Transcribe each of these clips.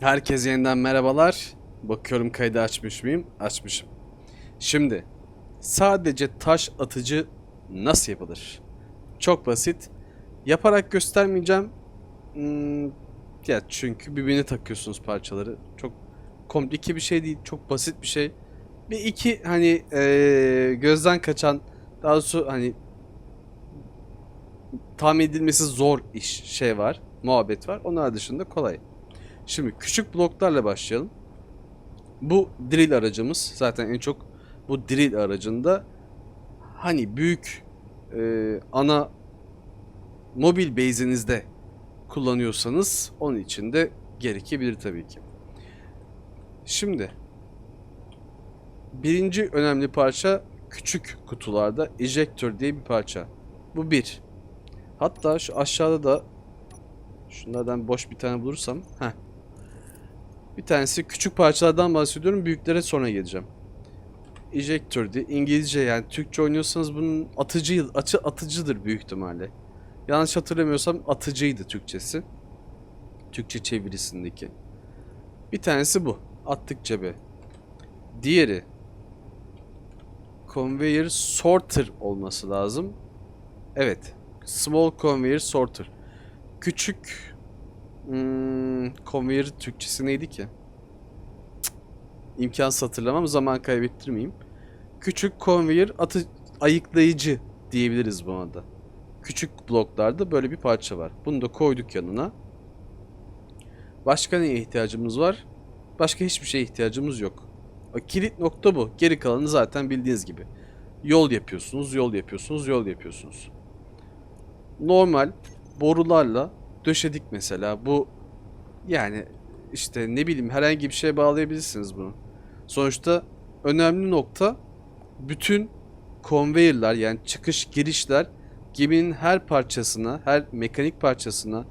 Herkese yeniden merhabalar. Bakıyorum kaydı açmış mıyım? Açmışım. Şimdi sadece taş atıcı nasıl yapılır? Çok basit. Yaparak göstermeyeceğim. Hmm, ya çünkü birbirine takıyorsunuz parçaları. Çok komplike bir şey değil. Çok basit bir şey. Bir iki hani eee, gözden kaçan daha doğrusu hani tahmin edilmesi zor iş şey var. Muhabbet var. Onlar dışında kolay. Şimdi küçük bloklarla başlayalım. Bu drill aracımız zaten en çok bu drill aracında hani büyük e, ana mobil base'inizde kullanıyorsanız onun için de gerekebilir tabii ki. Şimdi birinci önemli parça küçük kutularda ejector diye bir parça. Bu bir. Hatta şu aşağıda da şunlardan boş bir tane bulursam. Heh. Bir tanesi küçük parçalardan bahsediyorum. Büyüklere sonra geleceğim. Ejector diye İngilizce yani Türkçe oynuyorsanız bunun atıcı açı atıcıdır büyük ihtimalle. Yanlış hatırlamıyorsam atıcıydı Türkçesi. Türkçe çevirisindeki. Bir tanesi bu. Attık cebe. Diğeri Conveyor Sorter olması lazım. Evet. Small Conveyor Sorter. Küçük Hmm, conveyor Türkçesi neydi ki? Cık, İmkansız hatırlamam. Zaman kaybettirmeyeyim. Küçük conveyor atı ayıklayıcı diyebiliriz buna da. Küçük bloklarda böyle bir parça var. Bunu da koyduk yanına. Başka neye ihtiyacımız var? Başka hiçbir şeye ihtiyacımız yok. O kilit nokta bu. Geri kalanı zaten bildiğiniz gibi. Yol yapıyorsunuz, yol yapıyorsunuz, yol yapıyorsunuz. Normal borularla döşedik mesela. Bu yani işte ne bileyim herhangi bir şeye bağlayabilirsiniz bunu. Sonuçta önemli nokta bütün konveyörler yani çıkış girişler geminin her parçasına, her mekanik parçasına,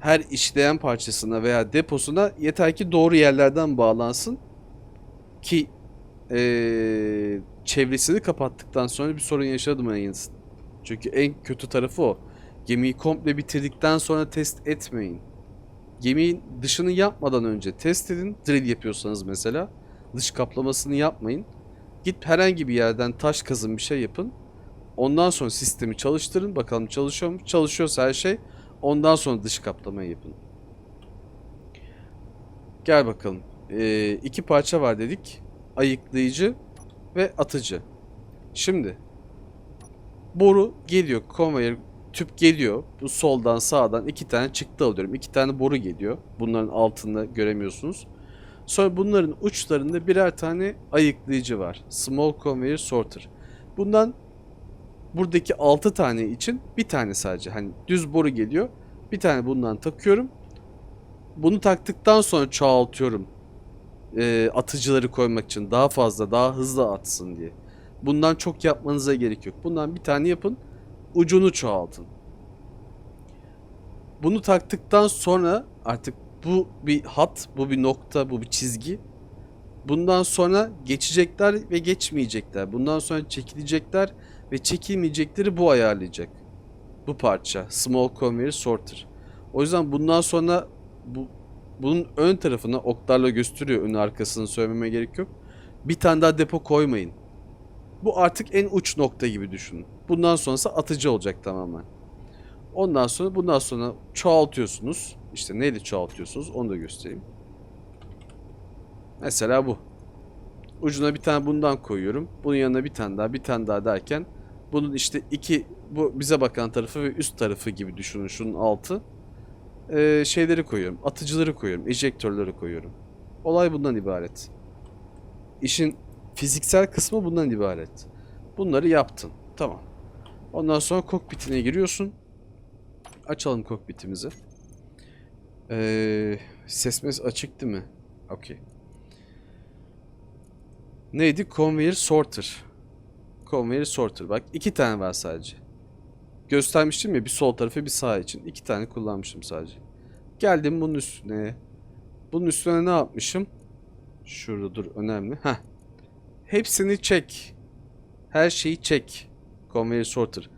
her işleyen parçasına veya deposuna yeter ki doğru yerlerden bağlansın ki eee, çevresini kapattıktan sonra bir sorun yaşamayız. Çünkü en kötü tarafı o. Gemiyi komple bitirdikten sonra test etmeyin. Geminin dışını yapmadan önce test edin. Drill yapıyorsanız mesela. Dış kaplamasını yapmayın. Git herhangi bir yerden taş kazın bir şey yapın. Ondan sonra sistemi çalıştırın. Bakalım çalışıyor mu? Çalışıyorsa her şey. Ondan sonra dış kaplamayı yapın. Gel bakalım. Ee, iki parça var dedik. Ayıklayıcı ve atıcı. Şimdi boru geliyor. Conveyor tüp geliyor. Bu soldan sağdan iki tane çıktı alıyorum. İki tane boru geliyor. Bunların altında göremiyorsunuz. Sonra bunların uçlarında birer tane ayıklayıcı var. Small Conveyor Sorter. Bundan buradaki 6 tane için bir tane sadece. Hani düz boru geliyor. Bir tane bundan takıyorum. Bunu taktıktan sonra çoğaltıyorum. Ee, atıcıları koymak için daha fazla daha hızlı atsın diye. Bundan çok yapmanıza gerek yok. Bundan bir tane yapın ucunu çoğaltın. Bunu taktıktan sonra artık bu bir hat, bu bir nokta, bu bir çizgi. Bundan sonra geçecekler ve geçmeyecekler. Bundan sonra çekilecekler ve çekilmeyecekleri bu ayarlayacak. Bu parça. Small Conveyor Sorter. O yüzden bundan sonra bu bunun ön tarafına oklarla gösteriyor. Ön arkasını söylememe gerek yok. Bir tane daha depo koymayın. Bu artık en uç nokta gibi düşünün. Bundan sonrası atıcı olacak tamamen. Ondan sonra bundan sonra çoğaltıyorsunuz. İşte neyle çoğaltıyorsunuz onu da göstereyim. Mesela bu. Ucuna bir tane bundan koyuyorum. Bunun yanına bir tane daha bir tane daha derken bunun işte iki bu bize bakan tarafı ve üst tarafı gibi düşünün şunun altı. Ee, şeyleri koyuyorum. Atıcıları koyuyorum. Ejektörleri koyuyorum. Olay bundan ibaret. İşin fiziksel kısmı bundan ibaret. Bunları yaptın. Tamam. Ondan sonra kokpitine giriyorsun. Açalım kokpitimizi. Ee, sesmez açık değil mi? Okey. Neydi? Conveyor Sorter. Conveyor Sorter. Bak iki tane var sadece. Göstermiştim ya bir sol tarafı bir sağ için. İki tane kullanmışım sadece. Geldim bunun üstüne. Bunun üstüne ne yapmışım? Şurada dur önemli. Heh. Hepsini çek. Her şeyi çek. Conveyor Sorter.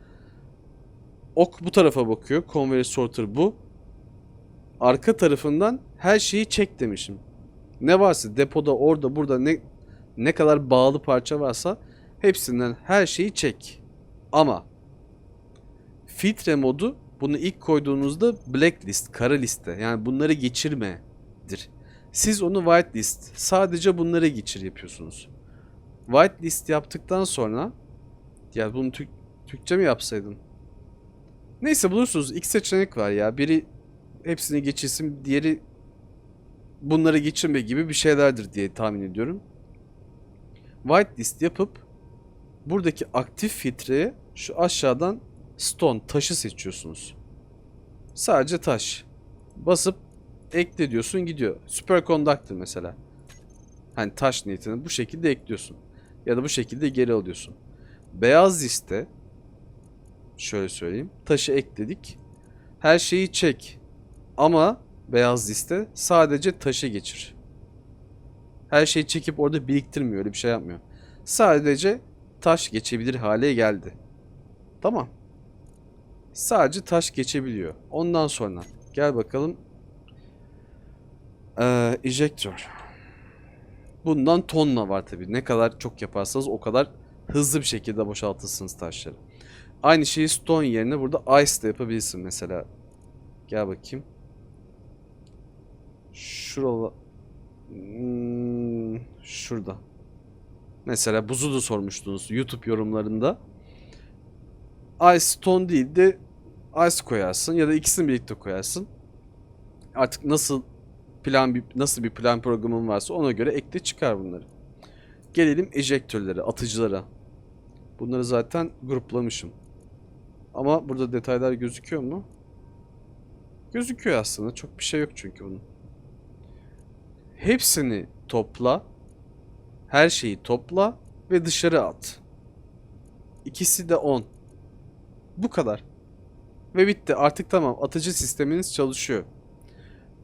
Ok bu tarafa bakıyor. Conveyor Sorter bu. arka tarafından her şeyi çek demişim. Ne varsa depoda orada burada ne ne kadar bağlı parça varsa hepsinden her şeyi çek. Ama filtre modu bunu ilk koyduğunuzda blacklist, kara liste. Yani bunları geçirmedir. Siz onu whitelist, sadece bunları geçir yapıyorsunuz. Whitelist yaptıktan sonra ya bunu Türk, Türkçe mi yapsaydım? Neyse bulursunuz. İki seçenek var ya. Biri hepsini geçirsin, diğeri bunları geçirme gibi bir şeylerdir diye tahmin ediyorum. Whitelist yapıp buradaki aktif filtreye şu aşağıdan stone taşı seçiyorsunuz. Sadece taş. Basıp ekle diyorsun gidiyor. Superconductor mesela. Hani taş niyetini bu şekilde ekliyorsun. Ya da bu şekilde geri alıyorsun. Beyaz liste şöyle söyleyeyim. Taşı ekledik. Her şeyi çek. Ama beyaz liste sadece taşı geçir. Her şeyi çekip orada biriktirmiyor. Öyle bir şey yapmıyor. Sadece taş geçebilir hale geldi. Tamam. Sadece taş geçebiliyor. Ondan sonra gel bakalım. Ee, ejector. Bundan tonla var tabi. Ne kadar çok yaparsanız o kadar hızlı bir şekilde boşaltırsınız taşları. Aynı şeyi stone yerine burada ice de yapabilirsin mesela. Gel bakayım. Şurada. Hmm, şurada. Mesela buzu da sormuştunuz YouTube yorumlarında. Ice stone değil de ice koyarsın ya da ikisini birlikte koyarsın. Artık nasıl plan bir nasıl bir plan programın varsa ona göre ekle çıkar bunları. Gelelim ejektörlere, atıcılara. Bunları zaten gruplamışım. Ama burada detaylar gözüküyor mu? Gözüküyor aslında. Çok bir şey yok çünkü bunun. Hepsini topla. Her şeyi topla ve dışarı at. İkisi de 10. Bu kadar. Ve bitti. Artık tamam. Atıcı sisteminiz çalışıyor.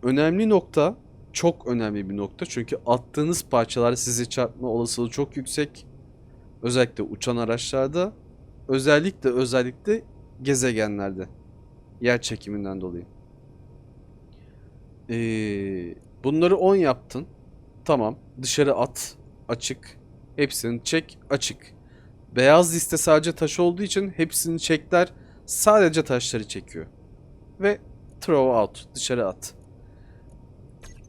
Önemli nokta, çok önemli bir nokta. Çünkü attığınız parçalar sizi çarpma olasılığı çok yüksek. Özellikle uçan araçlarda. Özellikle özellikle gezegenlerde. Yer çekiminden dolayı. Ee, bunları 10 yaptın. Tamam. Dışarı at. Açık. Hepsini çek. Açık. Beyaz liste sadece taş olduğu için hepsini çekler. Sadece taşları çekiyor. Ve throw out. Dışarı at.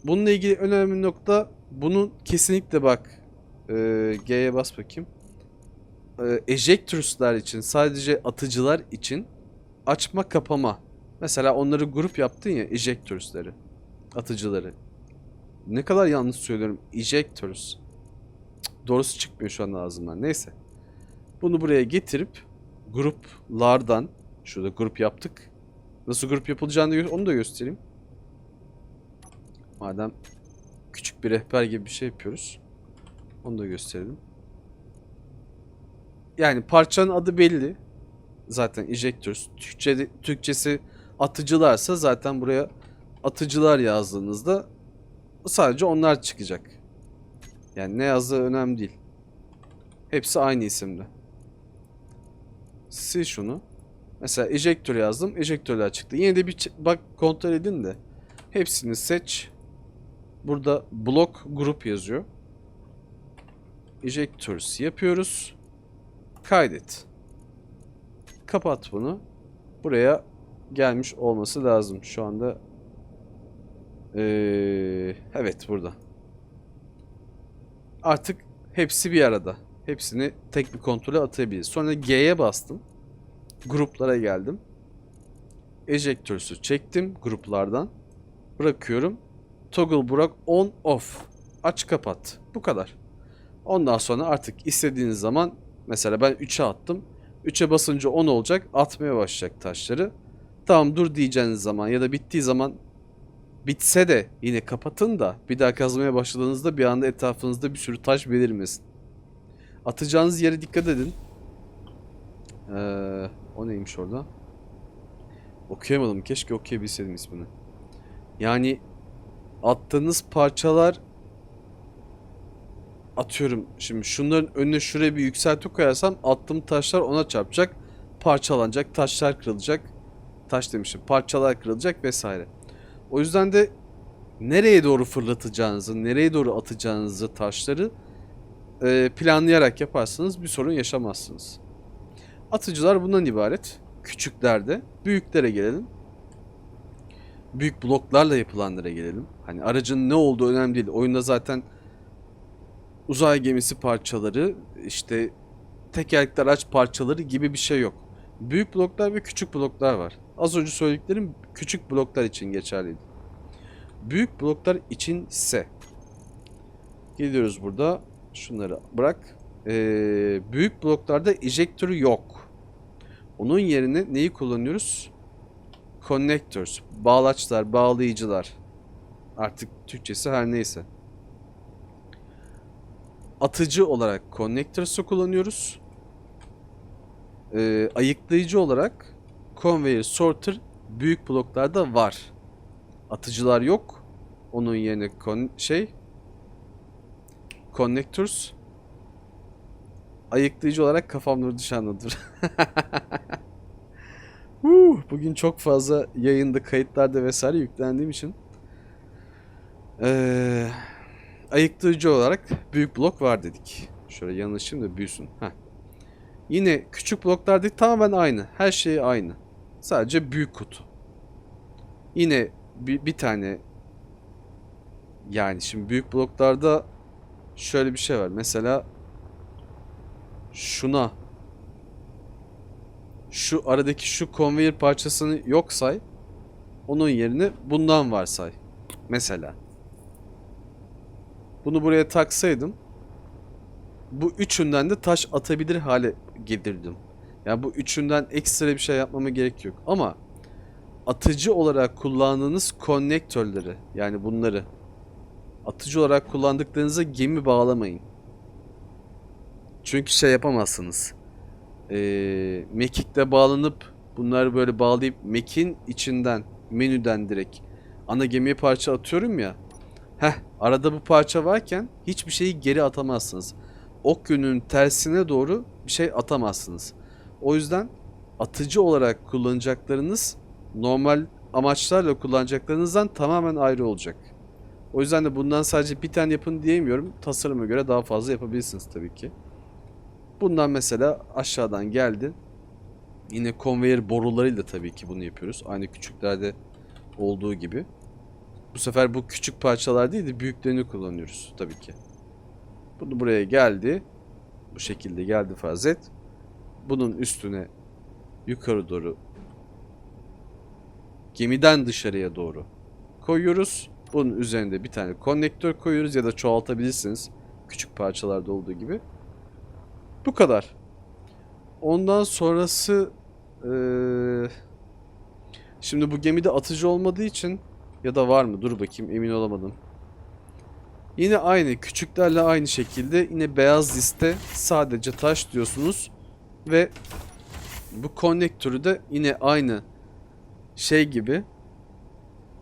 Bununla ilgili önemli nokta bunun kesinlikle bak e, G'ye bas bakayım. E, ejectors'lar için sadece atıcılar için açma kapama. Mesela onları grup yaptın ya ejectors'ları. Atıcıları. Ne kadar yanlış söylüyorum. Ejectors. Doğrusu çıkmıyor şu anda ağzımdan. Neyse. Bunu buraya getirip gruplardan şurada grup yaptık. Nasıl grup yapılacağını onu da göstereyim. Madem küçük bir rehber gibi bir şey yapıyoruz. Onu da gösterelim. Yani parçanın adı belli. Zaten ejectors. Türkçe, Türkçesi atıcılarsa zaten buraya atıcılar yazdığınızda sadece onlar çıkacak. Yani ne yazdığı önemli değil. Hepsi aynı isimde. Sil şunu. Mesela ejector yazdım. Ejektörler çıktı. Yine de bir bak kontrol edin de. Hepsini seç. Burada blok grup yazıyor. Ejectors yapıyoruz. Kaydet. Kapat bunu. Buraya gelmiş olması lazım. Şu anda ee, evet burada. Artık hepsi bir arada. Hepsini tek bir kontrole atabiliriz. Sonra G'ye bastım. Gruplara geldim. Ejectors'u çektim gruplardan. Bırakıyorum. Toggle bırak on off. Aç kapat. Bu kadar. Ondan sonra artık istediğiniz zaman mesela ben 3'e attım. 3'e basınca 10 olacak. Atmaya başlayacak taşları. Tamam dur diyeceğiniz zaman ya da bittiği zaman bitse de yine kapatın da bir daha kazmaya başladığınızda bir anda etrafınızda bir sürü taş belirmesin. Atacağınız yere dikkat edin. Ee, o neymiş orada? Okuyamadım. Keşke okuyabilseydim ismini. Yani attığınız parçalar atıyorum şimdi şunların önüne şuraya bir yükselti koyarsam attığım taşlar ona çarpacak. Parçalanacak. Taşlar kırılacak. Taş demişim. Parçalar kırılacak vesaire. O yüzden de nereye doğru fırlatacağınızı, nereye doğru atacağınızı taşları e, planlayarak yaparsanız bir sorun yaşamazsınız. Atıcılar bundan ibaret. Küçüklerde, büyüklere gelelim. Büyük bloklarla yapılanlara gelelim. Hani aracın ne olduğu önemli değil. Oyunda zaten uzay gemisi parçaları, işte tekerlekli araç parçaları gibi bir şey yok. Büyük bloklar ve küçük bloklar var. Az önce söylediklerim küçük bloklar için geçerliydi. Büyük bloklar için ise geliyoruz burada. Şunları bırak. Ee, büyük bloklarda ejektörü yok. Onun yerine neyi kullanıyoruz? Connectors, bağlaçlar, bağlayıcılar. Artık Türkçesi her neyse. Atıcı olarak connectors'ı kullanıyoruz. Ee, ayıklayıcı olarak conveyor sorter büyük bloklarda var. Atıcılar yok. Onun yerine kon şey connectors ayıklayıcı olarak kafam durdu Bugün çok fazla yayında, kayıtlarda vesaire yüklendiğim için ee, ayıklayıcı olarak büyük blok var dedik. Şöyle yanlışım da büyüsün. Heh. Yine küçük bloklar değil tamamen aynı. Her şey aynı. Sadece büyük kutu. Yine bir, bir tane yani şimdi büyük bloklarda şöyle bir şey var. Mesela şuna şu aradaki şu conveyor parçasını yok say. Onun yerine bundan varsay. Mesela. Bunu buraya taksaydım bu üçünden de taş atabilir hale getirdim. Yani bu üçünden ekstra bir şey yapmama gerek yok. Ama atıcı olarak kullandığınız konnektörleri yani bunları atıcı olarak kullandıklarınıza gemi bağlamayın. Çünkü şey yapamazsınız. Ee, mekikle bağlanıp bunları böyle bağlayıp mekin içinden menüden direkt ana gemiye parça atıyorum ya. Heh arada bu parça varken hiçbir şeyi geri atamazsınız. Ok yönünün tersine doğru bir şey atamazsınız. O yüzden atıcı olarak kullanacaklarınız normal amaçlarla kullanacaklarınızdan tamamen ayrı olacak. O yüzden de bundan sadece bir tane yapın diyemiyorum. Tasarıma göre daha fazla yapabilirsiniz tabii ki. Bundan mesela aşağıdan geldi. Yine konveyör borularıyla tabii ki bunu yapıyoruz. Aynı küçüklerde olduğu gibi. Bu sefer bu küçük parçalar değil de büyüklerini kullanıyoruz tabii ki. Bunu buraya geldi. Bu şekilde geldi farz et. Bunun üstüne yukarı doğru gemiden dışarıya doğru koyuyoruz. Bunun üzerinde bir tane konnektör koyuyoruz ya da çoğaltabilirsiniz. Küçük parçalarda olduğu gibi. Bu kadar. Ondan sonrası eee, şimdi bu gemide atıcı olmadığı için ya da var mı? Dur bakayım emin olamadım. Yine aynı küçüklerle aynı şekilde yine beyaz liste sadece taş diyorsunuz ve bu konnektörü de yine aynı şey gibi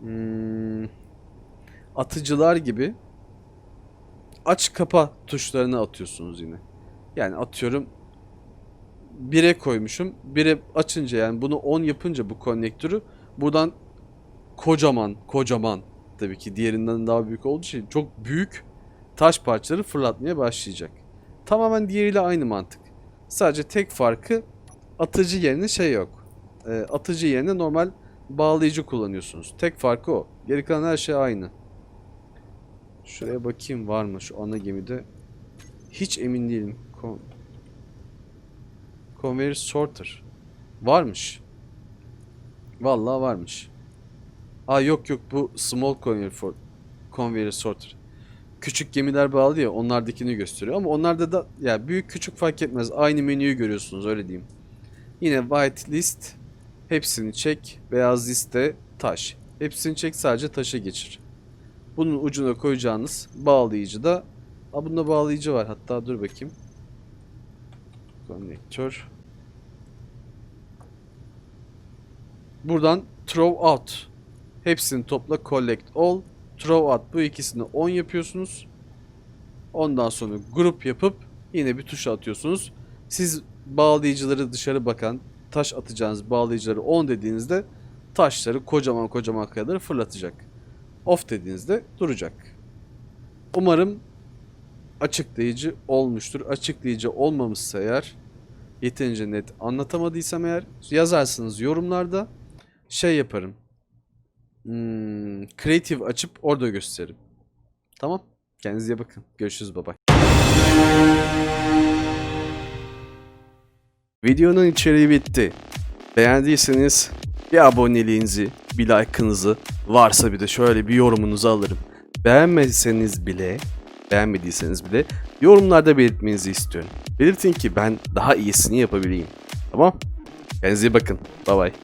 hmm, atıcılar gibi aç kapa tuşlarına atıyorsunuz yine. Yani atıyorum 1'e koymuşum. 1'e açınca yani bunu 10 yapınca bu konnektörü buradan kocaman kocaman tabii ki diğerinden daha büyük olduğu için çok büyük taş parçaları fırlatmaya başlayacak. Tamamen diğeriyle aynı mantık. Sadece tek farkı atıcı yerine şey yok. E, atıcı yerine normal bağlayıcı kullanıyorsunuz. Tek farkı o. Geri kalan her şey aynı. Şuraya bakayım var mı şu ana gemide. Hiç emin değilim. Con Conveyor sorter. Varmış. Vallahi varmış. Aa yok yok bu small conveyor, for, conveyor sorter. Küçük gemiler bağlı ya onlardakini gösteriyor ama onlarda da ya büyük küçük fark etmez. Aynı menüyü görüyorsunuz öyle diyeyim. Yine white list hepsini çek. Beyaz liste taş. Hepsini çek sadece taşa geçir. Bunun ucuna koyacağınız bağlayıcı da Aa bunda bağlayıcı var. Hatta dur bakayım. Konnektör. Buradan throw out. Hepsini topla collect all. Throw out bu ikisini 10 yapıyorsunuz. Ondan sonra grup yapıp yine bir tuşa atıyorsunuz. Siz bağlayıcıları dışarı bakan taş atacağınız bağlayıcıları 10 dediğinizde taşları kocaman kocaman kayaları fırlatacak. Off dediğinizde duracak. Umarım açıklayıcı olmuştur. Açıklayıcı olmamışsa eğer yeterince net anlatamadıysam eğer yazarsınız yorumlarda şey yaparım. Hmm, creative açıp orada gösteririm. Tamam. Kendinize iyi bakın. Görüşürüz baba. Videonun içeriği bitti. Beğendiyseniz bir aboneliğinizi, bir like'ınızı, varsa bir de şöyle bir yorumunuzu alırım. Beğenmediyseniz bile, beğenmediyseniz bile yorumlarda belirtmenizi istiyorum. Belirtin ki ben daha iyisini yapabileyim. Tamam? Kendinize iyi bakın. Bye bye.